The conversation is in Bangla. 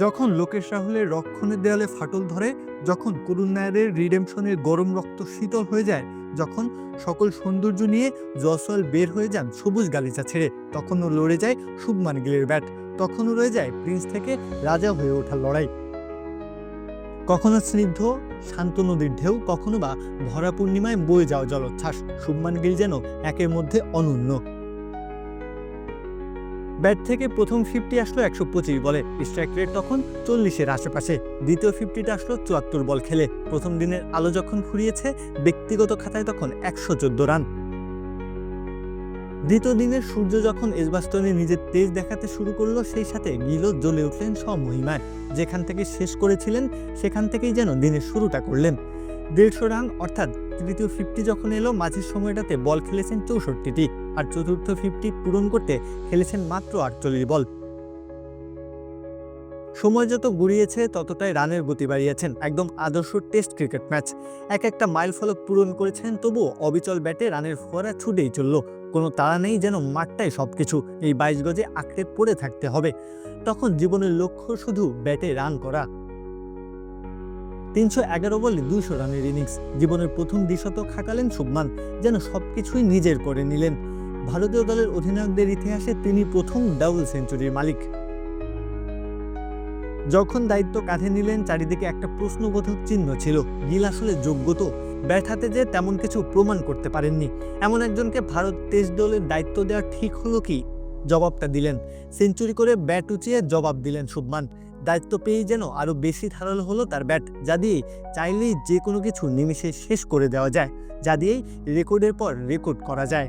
যখন লোকেশ রাহুলের রক্ষণের দেয়ালে ফাটল ধরে, যখন করুণ নায়ারের রিডেমশনের গরম রক্ত শীতল হয়ে যায়, যখন সকল সৌন্দর্য নিয়ে জসওয়াল বের হয়ে যান সবুজ গালিচা ছেড়ে, তখনও লড়ে যায় শুভমান গিলের ব্যাট, তখনও রয়ে যায় প্রিন্স থেকে রাজা হয়ে ওঠার লড়াই। কখনো স্নিগ্ধ, শান্ত নদীর ঢেউ, কখনো বা ভরা পূর্ণিমায় বয়ে যাওয়া জলোচ্ছ্বাস, শুভমান গিল যেন একের মধ্যে অনন্য। ব্যাট থেকে প্রথম ফিফটি আসলো একশো পঁচিশ বলে। স্ট্রাইক রেট তখন চল্লিশের আশেপাশে। দ্বিতীয় ফিফটিটা আসলো চুয়াত্তর বল খেলে। প্রথম দিনের আলো যখন ফুরিয়েছে, ব্যক্তিগত খাতায় তখন একশো চোদ্দ রান। দ্বিতীয় দিনের সূর্য যখন এজবাস্তনে নিজের তেজ দেখাতে শুরু করল, সেই সাথে গিলও জ্বলে উঠলেন স্বমহিমায়। যেখান থেকে শেষ করেছিলেন, সেখান থেকেই যেন দিনের শুরুটা করলেন। দেড়শো রান, অর্থাৎ তৃতীয় ফিফটি যখন এলো, মাঝের সময়টাতে বল খেলেছেন চৌষট্টিটি। আর চতুর্থ ফিফটি পূরণ করতে খেলেছেন মাত্র আটচল্লিশ বল। সময় যত গড়িয়েছে, ততটাই রানের গতি বাড়িয়েছেন একদম আদর্শ টেস্ট ক্রিকেট ম্যাচ। এক একটা মাইল ফলক পূরণ করেছেন, তবুও অবিচল ব্যাটে রানের ফোয়ারা ছুটেই চলল। কোনো তাড়া নেই যেন মাঠটাই সব কিছু এই বাইশ গজে আঁকড়ে পড়ে থাকতে হবে। তখন জীবনের লক্ষ্য শুধু ব্যাটে রান করা। তিনশো এগারো বলে, দুইশো রানের ইনিংস। জীবনের প্রথম দ্বিশতক হাঁকালেন শুভমান, যেন সবকিছুই নিজের করে নিলেন। ভারতীয় দলের অধিনায়কদের ইতিহাসে তিনি প্রথম ডাবল সেঞ্চুরির মালিক। যখন দায়িত্ব কাঁধে নিলেন, চারিদিকে একটা প্রশ্নবোধক চিহ্ন ছিল। গিল আসলে যোগ্য তো? ব্যাট হাতে যে তেমন কিছু প্রমাণ করতে পারেননি। এমন একজনকে ভারত টেস্ট দলের দায়িত্ব দেওয়া ঠিক হলো কি? জবাবটা দিলেন। সেঞ্চুরি করে ব্যাট উঁচিয়ে জবাব দিলেন শুভমান। দায়িত্ব পেয়েই যেন আরও বেশি ধারালো হলো তার ব্যাট, যা দিয়ে চাইলেই যে কোনো কিছু নিমিষে শেষ করে দেওয়া যায়, যা দিয়েই রেকর্ডের পর রেকর্ড করা যায়।